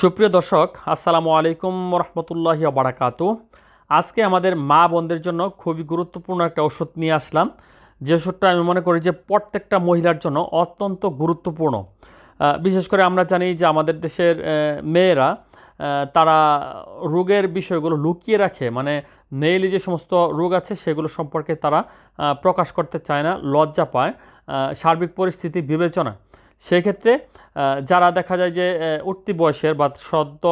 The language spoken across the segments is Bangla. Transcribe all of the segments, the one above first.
সুপ্রিয় দর্শক, আসসালামু আলাইকুম রহমতুল্লাহ বারাকাতু আজকে আমাদের মা বোনদের জন্য খুবই গুরুত্বপূর্ণ একটা ওষুধ নিয়ে আসলাম। যে ওষুধটা আমি মনে করি যে প্রত্যেকটা মহিলার জন্য অত্যন্ত গুরুত্বপূর্ণ। বিশেষ করে আমরা জানি যে আমাদের দেশের মেয়েরা তারা রোগের বিষয়গুলো লুকিয়ে রাখে। মানে মেইলি যে সমস্ত রোগ আছে সেগুলো সম্পর্কে তারা প্রকাশ করতে চায় না, লজ্জা পায়। সার্বিক পরিস্থিতি বিবেচনা সেক্ষেত্রে যারা দেখা যায় যে উঠতি বয়সের বা সদ্য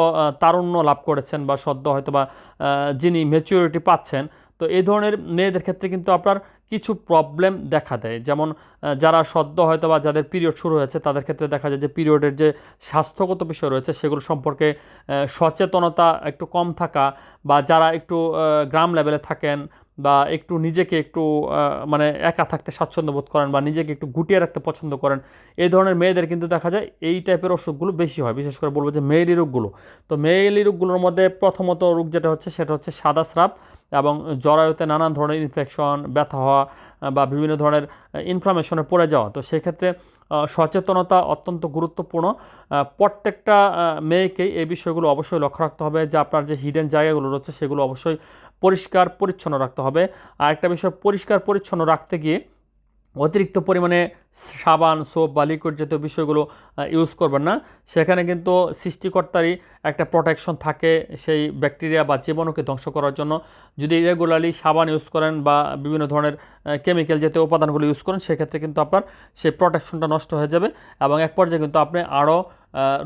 তারুণ্য লাভ করেছেন বা সদ্য হয়তো বা যিনি ম্যাচিউরিটি পাচ্ছেন, তো এই ধরনের মেয়েদের ক্ষেত্রে কিন্তু আপনার কিছু প্রবলেম দেখা দেয়। যেমন যারা সদ্য হয়তো বা যাদের পিরিয়ড শুরু হয়েছে, তাদের ক্ষেত্রে দেখা যায় যে পিরিয়ডের যে স্বাস্থ্যগত বিষয় রয়েছে, সেগুলো সম্পর্কে সচেতনতা একটু কম থাকা বা যারা একটু গ্রাম লেভেলে থাকেন বা একটু নিজেকে একটু মানে একা থাকতে স্বাচ্ছন্দ্য বোধ করেন বা নিজেকে একটু গুটিয়ে রাখতে পছন্দ করেন, এই ধরনের মেয়েদের কিন্তু দেখা যায় এই টাইপের অসুখগুলো বেশি হয়। বিশেষ করে বলব যে মেয়েলি রোগগুলো। তো মেয়েলি রোগগুলোর মধ্যে প্রথমত রোগ যেটা হচ্ছে সেটা হচ্ছে সাদা স্রাব এবং জরায়ুতে নানান ধরনের ইনফেকশন ব্যথা হওয়া বা বিভিন্ন ধরনের ইনফ্লামেশনে পড়ে যাওয়া। তো সেক্ষেত্রে সচেতনতা অত্যন্ত গুরুত্বপূর্ণ। প্রত্যেকটা মেয়েকেই এই বিষয়গুলো অবশ্যই লক্ষ্য রাখতে হবে যে আপনার যে হিডেন জায়গাগুলো রয়েছে সেগুলো অবশ্যই পরিষ্কার পরিচ্ছন্ন রাখতে হবে। আর একটা বিষয়, পরিষ্কার পরিচ্ছন্ন রাখতে গিয়ে অতিরিক্ত পরিমাণে সাবান, সোপ বা লিকুইড জাতীয় বিষয়গুলো ইউজ করবেন না। সেখানে কিন্তু সৃষ্টিকর্তারই একটা প্রোটেকশন থাকে সেই ব্যাকটেরিয়া বা জীবাণুকে ধ্বংস করার জন্য। যদি রেগুলারলি সাবান ইউজ করেন বা বিভিন্ন ধরনের কেমিক্যাল জাতীয় উপাদানগুলো ইউজ করেন, সেক্ষেত্রে কিন্তু আপনার সেই প্রোটেকশনটা নষ্ট হয়ে যাবে এবং এক পর্যায়ে কিন্তু আপনি আরও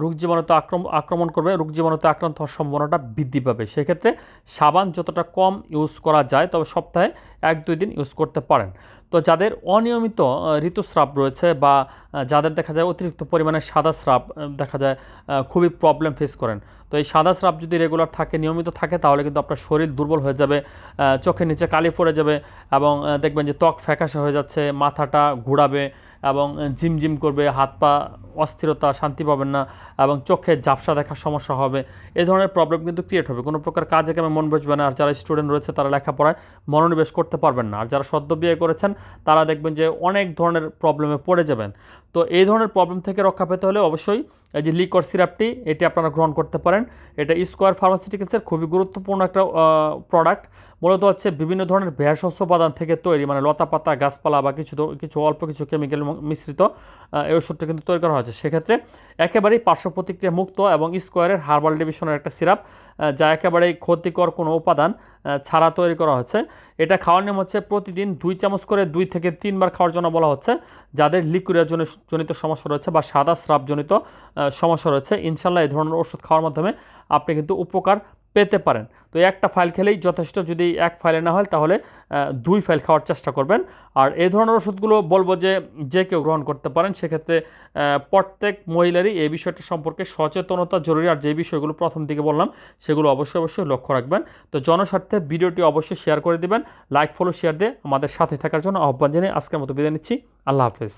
রোগ জীবাণুতে আক্রমণ আক্রমণ করবে, রোগ জীবাণুতে আক্রান্ত হওয়ার সম্ভাবনাটা বৃদ্ধি পাবে। সেক্ষেত্রে সাবান যতটা কম ইউজ করা যায়, তবে সপ্তাহে এক দুই দিন ইউজ করতে পারেন। তো যাদের অনিয়মিত ঋতুস্রাব রয়েছে বা যাদের দেখা যায় অতিরিক্ত পরিমাণে সাদা স্রাব দেখা যায় খুবই প্রবলেম ফেস করেন। তো এই সাদা স্রাব যদি রেগুলার থাকে, নিয়মিত থাকে, তাহলে কিন্তু আপনার শরীর দুর্বল হয়ে যাবে চোখের নিচে কালি পড়ে যাবে এবং দেখবেন যে ত্বক ফ্যাকাশে হয়ে যাচ্ছে, মাথাটা ঘোরাবে এবং ঝিমঝিম করবে, হাত পা অস্থিরতা, শান্তি পাবেন না এবং চোখে ঝাপসা দেখার সমস্যা হবে। এ ধরনের প্রবলেম কিন্তু ক্রিয়েট হবে। কোনো প্রকার কাজে কামে মন বসবে না আর যারা স্টুডেন্ট রয়েছে তারা লেখাপড়ায় মনোনিবেশ করতে পারবেন না। আর যারা সদ্য বিয়ে করেছেন তারা দেখবেন যে অনেক ধরনের প্রবলেমে পড়ে যাবেন। তো এই ধরনের প্রবলেম থেকে রক্ষা পেতে হলে অবশ্যই এই যে লিকর সিরাপটি, এটি আপনারা গ্রহণ করতে পারেন। এটা স্কোয়ার ফার্মাসিউটিক্যালসের খুবই গুরুত্বপূর্ণ একটা প্রোডাক্ট মূলত হচ্ছে বিভিন্ন ধরনের ভেষজ উপাদান থেকে তৈরি মানে লতা পাতা, গাছপালা বা কিছু কিছু অল্প কিছু কেমিক্যাল মিশ্রিত এই ওষুধটা কিন্তু তৈরি করা হয়েছে। সেক্ষেত্রে একেবারেই পার্শ্ব প্রতিক্রিয়া মুক্ত এবং স্কোয়ারের হার্বাল ডিভিশনের একটা সিরাপ। যা একেবারে ক্ষতিকর কোনো উপাদান ছাড়া তৈরি করা হচ্ছে। এটা খাওয়ার নিয়ম হচ্ছে প্রতিদিন দুই চামচ করে দুই থেকে তিনবার খাওয়ার জন্য বলা হচ্ছে। যাদের লিকুরিয়া জনিত সমস্যা রয়েছে বা সাদা স্রাবজনিত সমস্যা রয়েছে, ইনশাল্লাহ এই ধরনের ওষুধ খাওয়ার মাধ্যমে আপনি কিন্তু উপকার পেতে পারেন। তো একটা ফাইল খেলেই যথেষ্ট যদি এক ফাইলে না হয়, তাহলে দুই ফাইল খাওয়ার চেষ্টা করবেন। আর এই ধরনের ওষুধগুলো বলব যে যে কেউ গ্রহণ করতে পারেন, সেক্ষেত্রে প্রত্যেক মহিলারই এই বিষয়টা সম্পর্কে সচেতনতা জরুরি। আর যে বিষয়গুলো প্রথম দিকে বললাম, সেগুলো অবশ্যই অবশ্যই লক্ষ্য রাখবেন। তো জনস্বার্থে ভিডিওটি অবশ্যই শেয়ার করে দিবেন, লাইক, ফলো, শেয়ার দিয়ে আমাদের সাথে থাকার জন্য আহ্বান জানিয়ে আজকের মতো বিদায় নিচ্ছি। আল্লাহ হাফেজ।